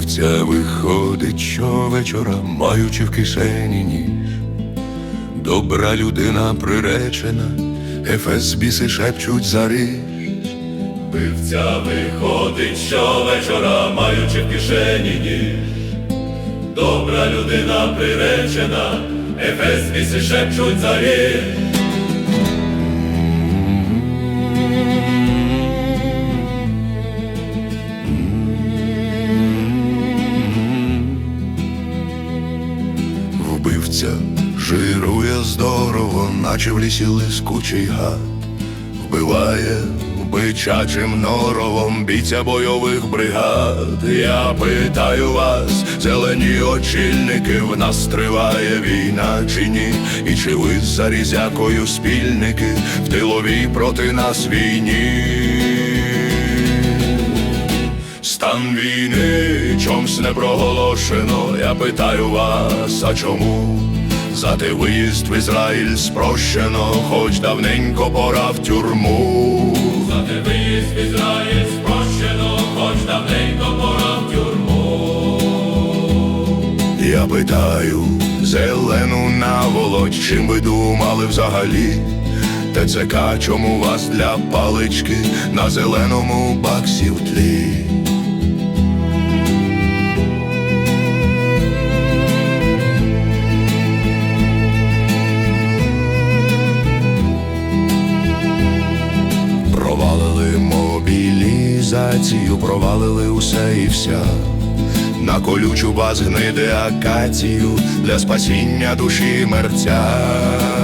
Вбивця виходить щовечора, маючи в кишені ніж. Добра людина приречена, Ефес біси шепчуть за ріж. Вбивця виходить щовечора, маючи в кишені ніж. Добра людина приречена, Ефес біси шепчуть за Вбивця жирує здорово, наче в лісі лискучий гад. Вбиває бичачим норовом бійця бойових бригад. Я питаю вас, зелені очільники, в нас триває війна чи ні? І чи ви з зарізякою спільники в тиловій проти нас війні? Стан війни чомсь не проголошено, я питаю вас, а чому? За те виїзд в Ізраїль спрощено, хоч давненько пора в тюрму. За те виїзд в Ізраїль спрощено, хоч давненько пора в тюрму. Я питаю зелену наволоч, чим ви думали взагалі? ТЦК, чому вас для палички на зеленому баксі в тлі? Мобілізацію, провалили усе і вся. На колючу вас гниде акацію для спасіння душі мерця.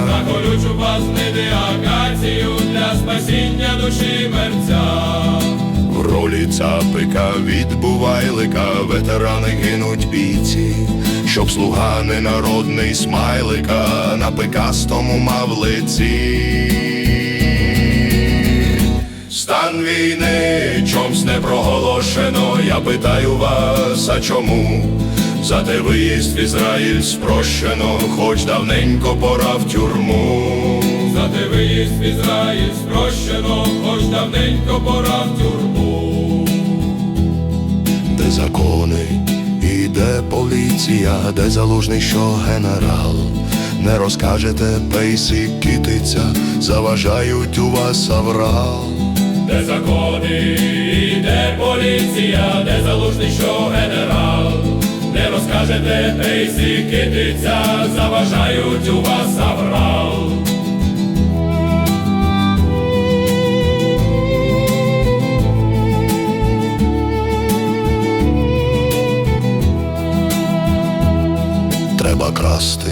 На колючу вас гниде акацію для спасіння душі мерця. В ролі цапика відбувайлика ветерани гинуть бійці, щоб слуга ненародний смайлика на пикастому мав лиці. Стан війни чомсь не проголошено, я питаю вас, а чому? За те виїзд в Ізраїль спрощено, хоч давненько пора в тюрму. За те виїзд в Ізраїль спрощено, хоч давненько пора в тюрму. Де закони і де поліція, де залужний, що генерал. Не розкажете пейси китиця, заважають у вас аврал. Де закони, де поліція, де залужний, що генерал. Не розкажете, пейсі китиця, заважають у вас аврал. Треба красти,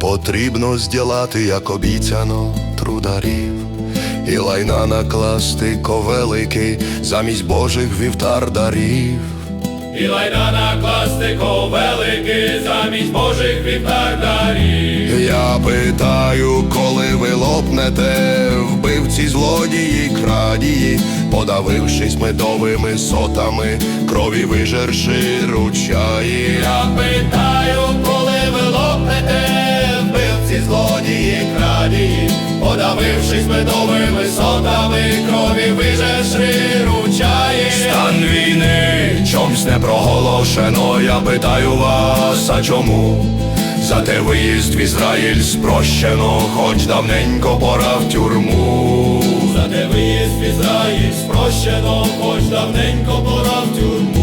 потрібно зділати, як обіцяно трударів, і лайна накласти ковелики замість божих вівтар дарів. І лайна накласти ковелики замість божих вівтар дарів. Я питаю, коли ви лопнете, вбивці, злодії, крадії, подавившись медовими сотами, крові вижерши ручаї. Я питаю, коли подавившись медовими сотами, крові вижешри ручаї. Стан війни чомсь не проголошено, я питаю вас, а чому? За те виїзд в Ізраїль спрощено, хоч давненько пора в тюрму. За те виїзд в Ізраїль спрощено, хоч давненько пора в тюрму.